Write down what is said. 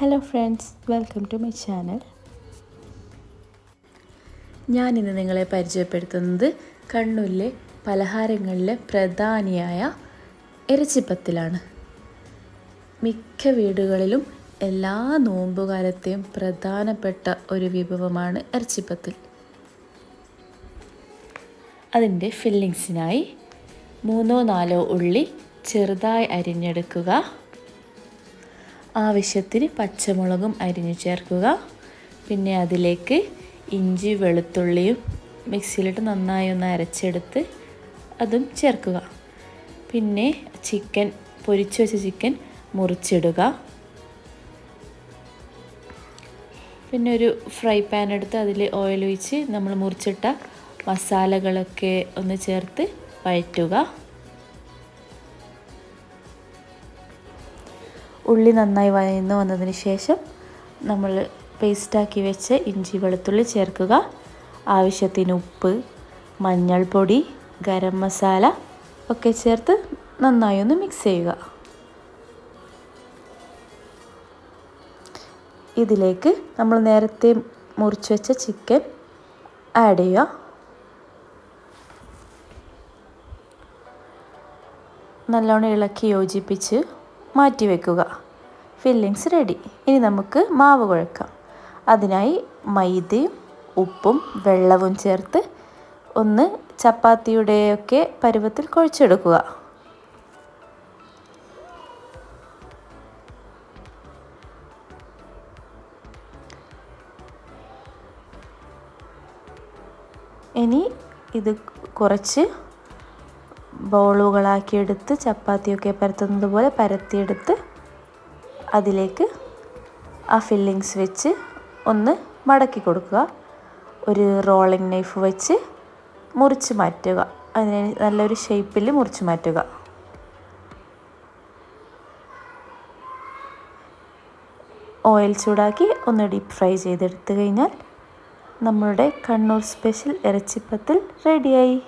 Hello friends welcome to my channel ഞാനിന്ന് നിങ്ങളെ പരിചയപ്പെടുത്തുന്നത് കണ്ണൂരിലെ പലഹാരങ്ങളിലെ പ്രധാനിയായ ഇറച്ചിപ്പത്തിലാണ്. മിക്ക വീടുകളിലും എല്ലാ നോമ്പുകാലത്തെയും പ്രധാനപ്പെട്ട ഒരു വിഭവമാണ് ഇറച്ചിപ്പത്തിൽ. അതിന്റെ ഫില്ലിങ്സിനായി മൂന്നോ നാലോ ഉള്ളി ചെറുതായി അരിഞ്ഞെടുക്കുക. ആവശ്യത്തിന് പച്ചമുളകും അരിഞ്ഞു ചേർക്കുക. പിന്നെ അതിലേക്ക് ഇഞ്ചി വെളുത്തുള്ളിയും മിക്സിയിലിട്ട് നന്നായി ഒന്ന് അരച്ചെടുത്ത് അതും ചേർക്കുക. പിന്നെ ചിക്കൻ പൊരിച്ചു വെച്ച ചിക്കൻ മുറിച്ചിടുക. പിന്നെ ഒരു ഫ്രൈ പാൻ എടുത്ത് അതിൽ ഓയിൽ ഒഴിച്ച് നമ്മൾ മുറിച്ചിട്ട മസാലകളൊക്കെ ഒന്ന് ചേർത്ത് വഴറ്റുക. ഉള്ളി നന്നായി വഴന്നു വന്നതിന് ശേഷം നമ്മൾ പേസ്റ്റാക്കി വെച്ച് ഇഞ്ചി വെളുത്തുള്ളി ചേർക്കുക. ആവശ്യത്തിന് ഉപ്പ് മഞ്ഞൾപ്പൊടി ഗരം മസാല ഒക്കെ ചേർത്ത് നന്നായി ഒന്ന് മിക്സ് ചെയ്യുക. ഇതിലേക്ക് നമ്മൾ നേരത്തെ മുറിച്ച് വെച്ച ചിക്കൻ ആഡ് ചെയ്യുക. നല്ലോണം ഇളക്കി യോജിപ്പിച്ച് മാറ്റി വെക്കുക. ഫില്ലിങ്സ് റെഡി ഇനി നമുക്ക് മാവ് കുഴക്കാം. അതിനായി മൈദയും ഉപ്പും വെള്ളവും ചേർത്ത് ഒന്ന് ചപ്പാത്തിയുടെയൊക്കെ പരുവത്തിൽ കുഴച്ചെടുക്കുക. ഇനി ഇത് കുറച്ച് ബോളുകളാക്കിയെടുത്ത് ചപ്പാത്തിയൊക്കെ പരത്തുന്നത് പോലെ പരത്തിയെടുത്ത് അതിലേക്ക് ആ ഫില്ലിങ്സ് വെച്ച് ഒന്ന് മടക്കി കൊടുക്കുക. ഒരു റോളിംഗ് നൈഫ് വെച്ച് മുറിച്ച് മാറ്റുക. അതിനെ നല്ലൊരു ഷേപ്പിൽ മുറിച്ച് മാറ്റുക. ഓയിൽ ചൂടാക്കി ഒന്ന് ഡീപ്പ് ഫ്രൈ ചെയ്തെടുത്തു കഴിഞ്ഞാൽ നമ്മളുടെ കണ്ണൂർ സ്പെഷ്യൽ ഇറച്ചിപ്പത്തിൽ റെഡിയായി